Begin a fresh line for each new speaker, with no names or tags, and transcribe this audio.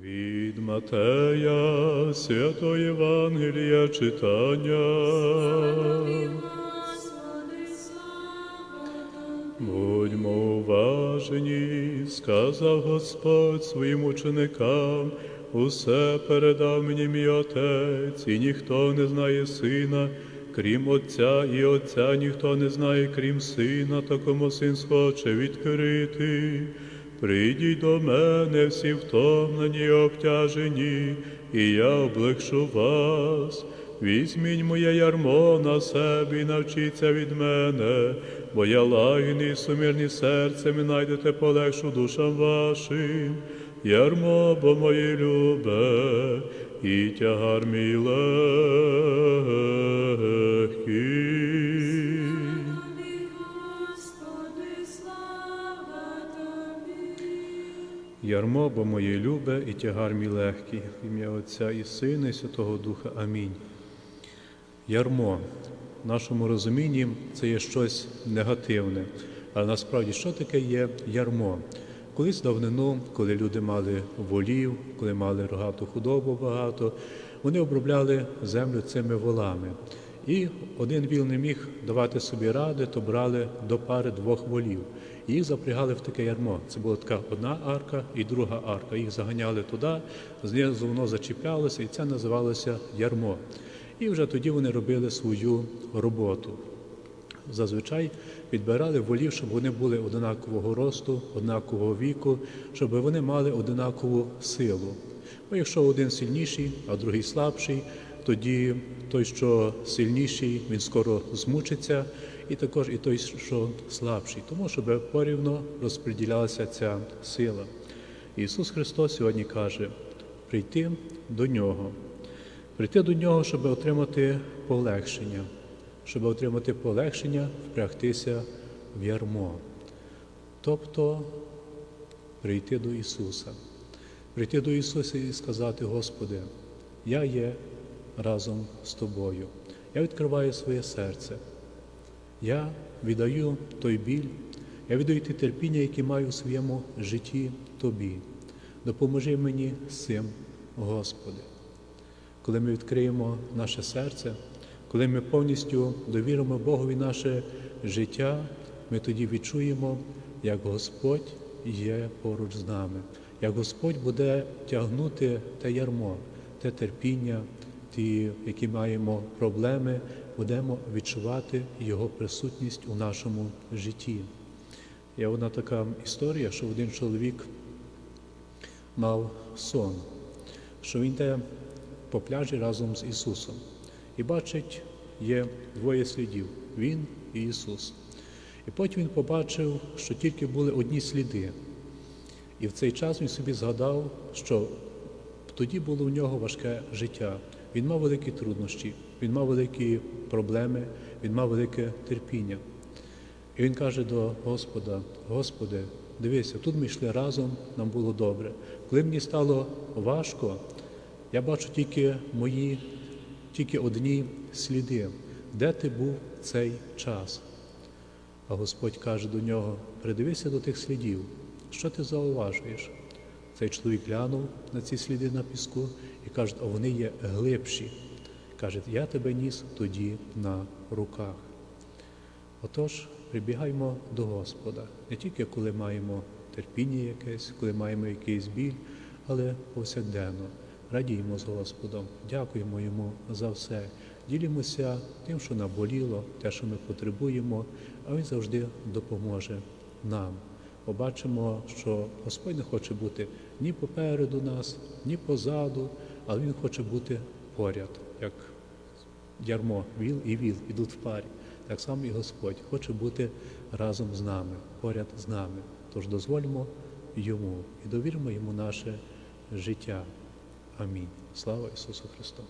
Від Матея Святого Євангелія читання. Будьмо уважні, сказав Господь своїм ученикам, усе передав мені мій Отець, і ніхто не знає сина, крім Отця, і Отця ніхто не знає, крім сина, та син схоче відкрити. Прийдіть до мене всі втомлені обтяжені, і я облегшу вас. Візьміть моє ярмо на себе і навчіться від мене, бо я лагідний і сумирний серцем і найдете полегшу душам вашим. Ярмо, бо моє любе, і тягар мій легкий. Ярмо, бо моє любе і тягар мій легкий, в ім'я Отця і Сина, і Святого Духа. Амінь. Ярмо в нашому розумінні це є щось негативне. Але насправді, що таке є ярмо? Колись давнину, коли люди мали волів, коли мали рогату худобу багато, вони обробляли землю цими волами. І один віл не міг давати собі ради, то брали до пари двох волів. Їх запрягали в таке ярмо. Це була така одна арка і друга арка. Їх заганяли туди, знизу воно зачіплялося, і це називалося ярмо. І вже тоді вони робили свою роботу. Зазвичай підбирали волів, щоб вони були однакового росту, однакового віку, щоб вони мали однакову силу. Бо якщо один сильніший, а другий слабший, тоді той, що сильніший, він скоро змучиться, і також і той, що слабший, тому щоб порівно розподілялася ця сила. Ісус Христос сьогодні каже: прийти до Нього, прийти до Нього, щоб отримати полегшення, щоб отримати полегшення, впрягтися в ярмо. Тобто прийти до Ісуса, прийти до Ісуса і сказати, Господи, я є разом з Тобою. Я відкриваю своє серце. Я віддаю той біль, я віддаю ті терпіння, які маю у своєму житті Тобі. Допоможи мені з цим, Господи. Коли ми відкриємо наше серце, коли ми повністю довіримо Богові наше життя, ми тоді відчуємо, як Господь є поруч з нами, як Господь буде тягнути те ярмо, те терпіння, ті, які маємо проблеми, будемо відчувати Його присутність у нашому житті. Є одна така історія, що один чоловік мав сон, що він йде по пляжі разом з Ісусом і бачить, є двоє слідів Він і Ісус. І потім він побачив, що тільки були одні сліди. І в цей час він собі згадав, що тоді було в нього важке життя. Він мав великі труднощі, він мав великі проблеми, він мав велике терпіння. І він каже до Господа: Господи, дивися, тут ми йшли разом, нам було добре. Коли мені стало важко, я бачу тільки мої, тільки одні сліди, де ти був цей час. А Господь каже до нього: придивися до тих слідів, що ти зауважуєш? Цей чоловік глянув на ці сліди на піску і каже, а вони є глибші. Каже, я тебе ніс тоді на руках. Отож, прибігаймо до Господа не тільки коли маємо терпіння якесь, коли маємо якийсь біль, але повсякденно. Радіємо з Господом, дякуємо Йому за все. Ділімося тим, що наболіло, те, що ми потребуємо, а Він завжди допоможе нам. Побачимо, що Господь не хоче бути ні попереду нас, ні позаду, але Він хоче бути поряд, як ярмо, віл і віл ідуть в парі. Так само і Господь хоче бути разом з нами, поряд з нами. Тож дозвольмо йому і довіримо йому наше життя. Амінь. Слава Ісусу Христу!